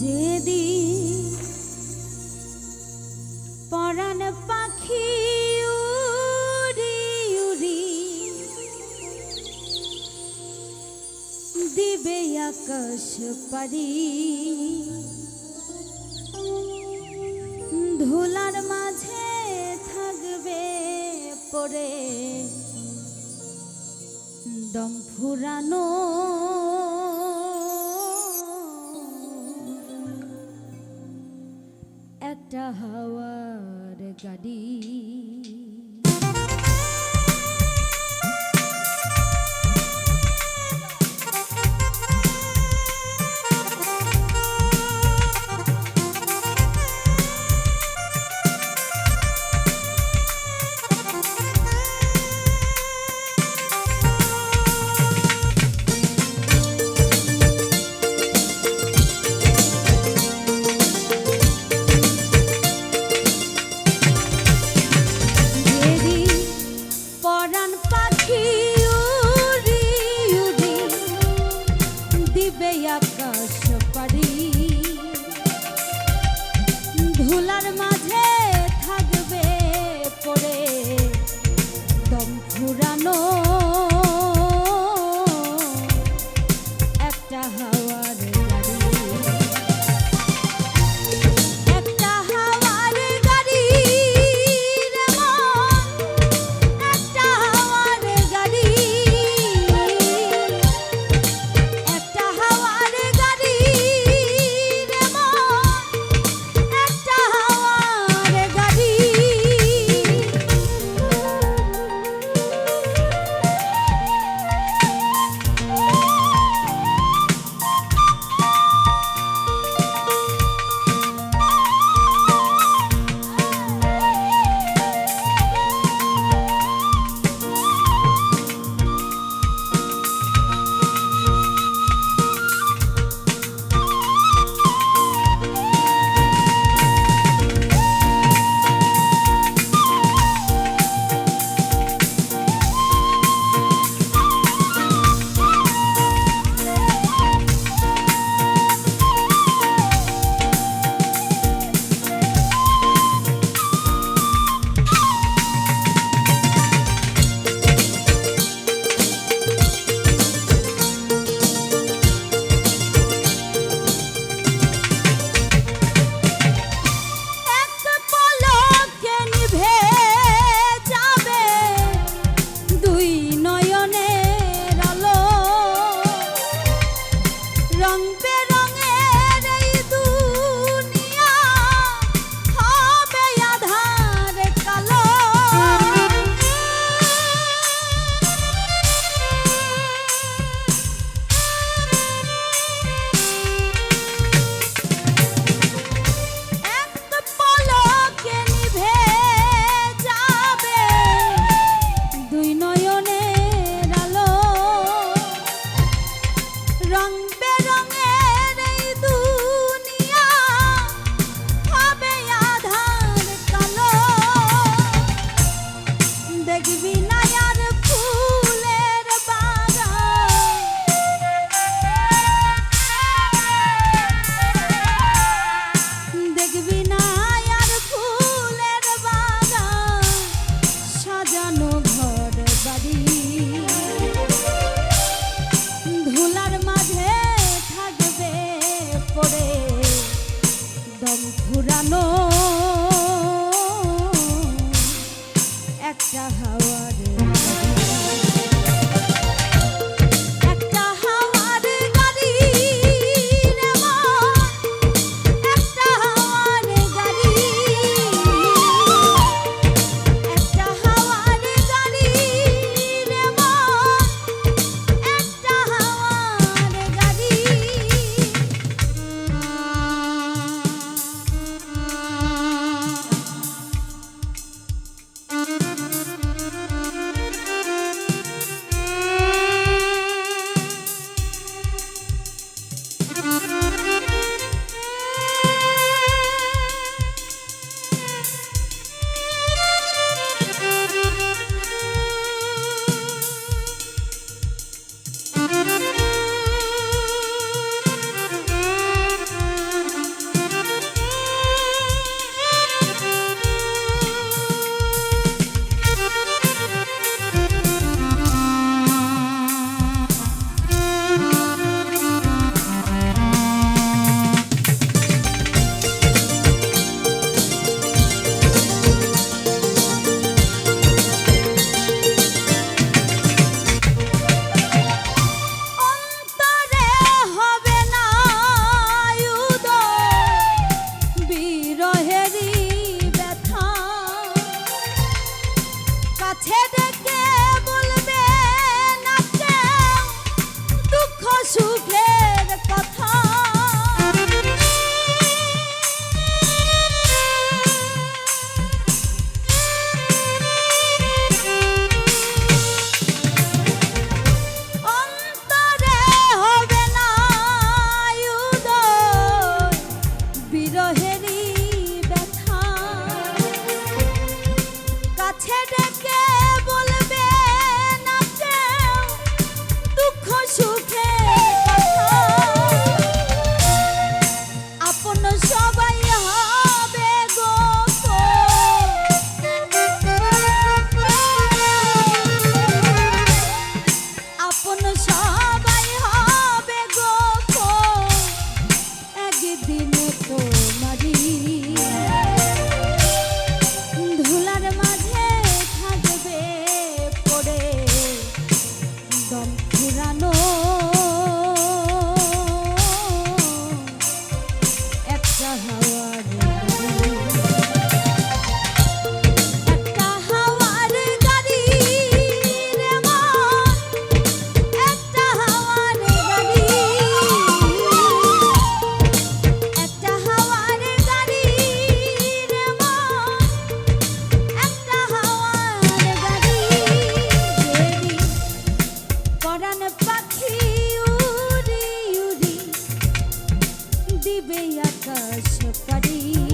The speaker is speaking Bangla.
যেদি পরাণ পাখি উড়ি উড়ি দিবে আকাশ পারি ধুলার মাঝে থাকবে পরে দম ফুরানো hawa degadi ধুলার মাঝে থাকবে পরে দম ফুরানো give me divina. ছুবে আকাশ পারি